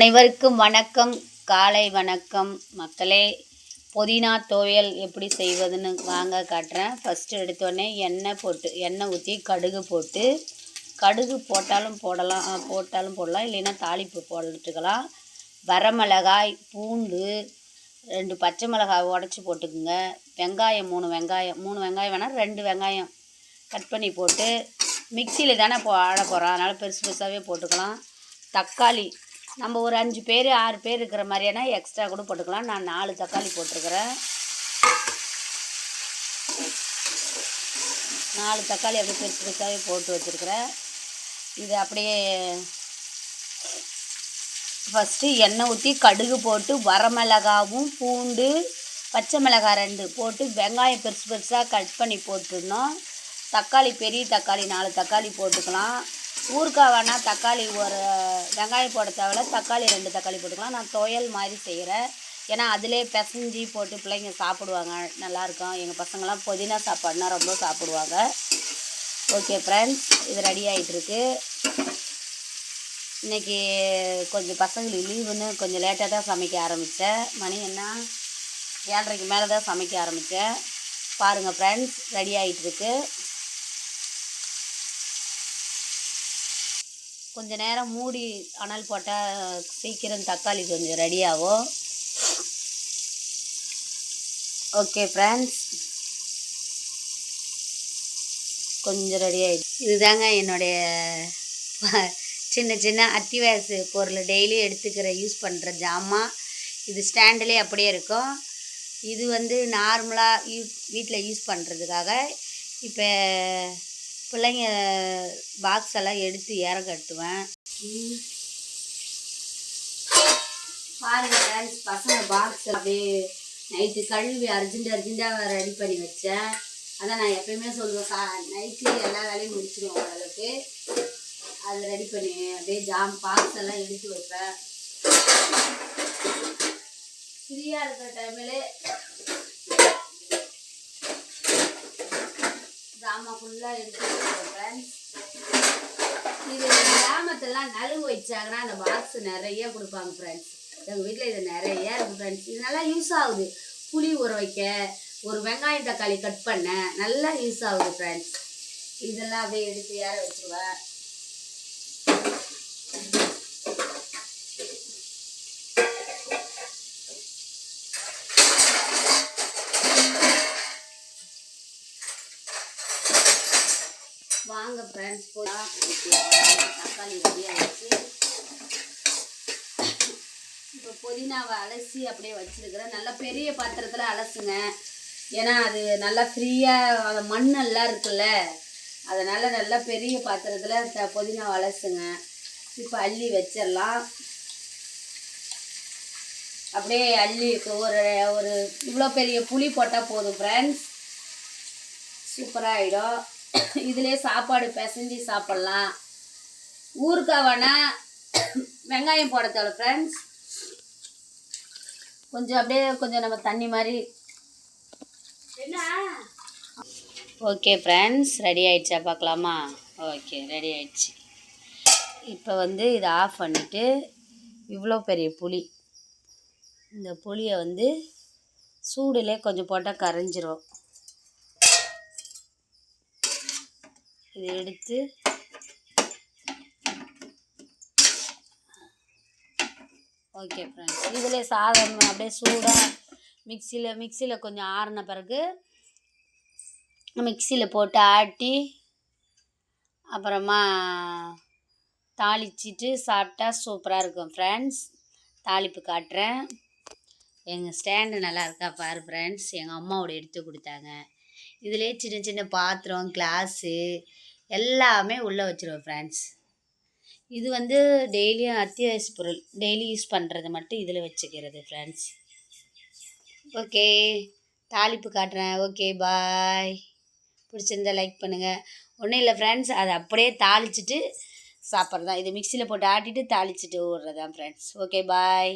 அனைவருக்கும் வணக்கம். காலை வணக்கம். மக்களே புதினா துவையல் எப்படி செய்வதுன்னு வாங்க காட்டுறேன். ஃபஸ்ட்டு எடுத்தோடனே எண்ணெய் போட்டு எண்ணெய் ஊற்றி கடுகு போட்டு கடுகு போட்டாலும் போடலாம் போட்டாலும் போடலாம் இல்லைன்னா தாளிப்பு போட்டுக்கலாம். வரமிளகாய் பூண்டு ரெண்டு பச்சை மிளகாய் உடச்சி போட்டுக்குங்க. வெங்காயம் மூணு வெங்காயம் மூணு வெங்காயம் வேணால் ரெண்டு வெங்காயம் கட் பண்ணி போட்டு மிக்சியில் தானே போ ஆட போகிறோம் அதனால் பெருசு பெருசாகவே போட்டுக்கலாம். தக்காளி நம்ம ஒரு அஞ்சு பேர் ஆறு பேர் இருக்கிற மாதிரியான எக்ஸ்ட்ரா கூட போட்டுக்கலாம். நான் நாலு தக்காளி போட்டிருக்கிறேன். நாலு தக்காளி அப்படியே பெருசு பெருசாகவே போட்டு வச்சுருக்கிறேன். இது அப்படியே ஃபஸ்ட்டு எண்ணெய் ஊற்றி கடுகு போட்டு வரமிளகாவும் பூண்டு பச்சை மிளகாய் ரெண்டு போட்டு வெங்காயம் பெருசு பெருசாக கட் பண்ணி போட்டுருந்தோம் தக்காளி பெரிய தக்காளி நாலு தக்காளி போட்டுக்கலாம். ஊறுக்காய் வேணால் தக்காளி ஒரு வெங்காயம் போட தேவையில்ல தக்காளி ரெண்டு தக்காளி போட்டுக்கலாம். நான் துவையல் மாதிரி செய்கிறேன் ஏன்னா அதிலே பிசைஞ்சி போட்டு பிள்ளைங்க சாப்பிடுவாங்க. நல்லாயிருக்கும். எங்கள் பசங்களாம் புதினா சாப்பாடுனா ரொம்ப சாப்பிடுவாங்க. ஓகே ஃப்ரெண்ட்ஸ் இது ரெடி ஆகிட்டுருக்கு இன்றைக்கி கொஞ்சம் பசங்களுக்கு லீவுன்னு கொஞ்சம் லேட்டாக தான் சமைக்க ஆரம்பித்தேன் மணி என்ன? ஏழரைக்கு மேலே தான் சமைக்க ஆரம்பித்தேன் பாருங்கள் ஃப்ரெண்ட்ஸ் ரெடி ஆகிட்டுருக்கு கொஞ்சம் நேரம் மூடி அனல் போட்டால் சீக்கிரம் தக்காளி கொஞ்சம் ரெடியாகும் ஓகே ஃப்ரெண்ட்ஸ் கொஞ்சம் ரெடி ஆகிடுச்சு இதுதாங்க என்னுடைய சின்ன சின்ன அத்திவாசு பொருள் டெய்லி எடுத்துக்கிற யூஸ் பண்ணுற ஜாமான் இது ஸ்டாண்டிலே அப்படியே இருக்கும். இது வந்து நார்மலாக யூ வீட்டில் யூஸ் பண்ணுறதுக்காக இப்போ பிள்ளைங்க பாக்ஸ் எல்லாம் எடுத்து ஏற கட்டுவேன். பாருங்க ஃப்ரெண்ட்ஸ் பசங்க பாக்ஸ் அப்படியே நைட்டு கழுவி அர்ஜென்ட் அர்ஜென்ட்டாக ரெடி பண்ணி வச்சேன். அதான் நான் எப்பயுமே சொல்லுவேன் கா நைட்டு எல்லா வேலையும் முடிச்சிடுவோம் ஓரளவுக்கு. அது ரெடி பண்ணி அப்படியே ஜாம் பாக்ஸ் எல்லாம் எடுத்து வைப்பேன். ஃப்ரீயாக இருக்கிற டைமில் ஜாமான் ஃபுல்லாக எடுத்து ஃப்ரெண்ட்ஸ் இது கிராமத்துலாம் நலுங்கு வச்சாங்கன்னா அந்த பாக்ஸ் நிறைய கொடுப்பாங்க ஃப்ரெண்ட்ஸ் எங்கள் வீட்டில் இது நிறைய இருக்குது ஃப்ரெண்ட்ஸ் இது நல்லா யூஸ் ஆகுது. புளி ஊற வைக்க ஒரு வெங்காயம் தக்காளி கட் பண்ண நல்லா யூஸ் ஆகுது ஃப்ரெண்ட்ஸ் இதெல்லாம் அப்படியே எடுத்து ஏற வச்சுருவேன். வாங்க ஃப்ரெண்ட்ஸ் போய் தக்காளி ரெடி இப்போ புதினாவை அலசி அப்படியே வச்சுருக்கிறேன். நல்லா பெரிய பாத்திரத்தில் அலசுங்க. ஏன்னா அது நல்லா ஃப்ரீயாக அந்த மண்ணெல்லாம் இருக்குல்ல அதனால் நல்லா பெரிய பாத்திரத்தில் த புதினாவை அலசுங்க. இப்போ அள்ளி வச்சிடலாம். அப்படியே அள்ளி ஒரு ஒரு இவ்வளோ பெரிய புளி போட்டால் போதும் ஃப்ரெண்ட்ஸ் சூப்பராக ஆகிடும் இதிலே சாப்பாடு பிசைஞ்சு சாப்பிட்லாம். ஊறுகாய் வேணா வெங்காயம் போட தேவை ஃப்ரெண்ட்ஸ் கொஞ்சம் அப்படியே கொஞ்சம் நம்ம தண்ணி மாதிரி. என்ன? ஓகே ஃப்ரெண்ட்ஸ் ரெடி ஆயிடுச்சா பார்க்கலாமா? ஓகே ரெடி ஆயிடுச்சு. இப்போ வந்து இதை ஆஃப் பண்ணிவிட்டு இவ்வளோ பெரிய புளி. இந்த புளியை வந்து சூடுலே கொஞ்சம் போட்டால் கரைஞ்சிரும். இதை எடுத்து ஓகே ஃப்ரெண்ட்ஸ் இதில் சாதம் அப்படியே சூடாக மிக்சியில் மிக்சியில் கொஞ்சம் ஆறின பிறகு மிக்சியில் போட்டு ஆட்டி அப்புறமா தாளிச்சிட்டு சாப்பிட்டா சூப்பராக இருக்கும் ஃப்ரெண்ட்ஸ் தாளிப்பு காட்டுறேன். எங்கள் ஸ்டாண்டு நல்லா இருக்கா பாரு ஃப்ரெண்ட்ஸ் எங்கள் அம்மாவோட எடுத்து கொடுத்தாங்க. இதிலே சின்ன சின்ன பாத்திரம் கிளாஸு எல்லாமே உள்ளே வச்சுருவேன் ஃப்ரெண்ட்ஸ் இது வந்து டெய்லியும் அத்தியாவசிய பொருள். டெய்லி யூஸ் பண்ணுறது மட்டும் இதில் வச்சுக்கிறது ஃப்ரெண்ட்ஸ் ஓகே தாளிப்பு காட்டுறேன். ஓகே பாய் பிடிச்சிருந்தா லைக் பண்ணுங்கள் ஒன்றும் இல்லை ஃப்ரெண்ட்ஸ் அதை அப்படியே தாளிச்சிட்டு சாப்பிட்றது தான் இது மிக்சியில் போட்டு ஆட்டிட்டு தாளிச்சிட்டு ஓடுறது தான் ஃப்ரெண்ட்ஸ் ஓகே பாய்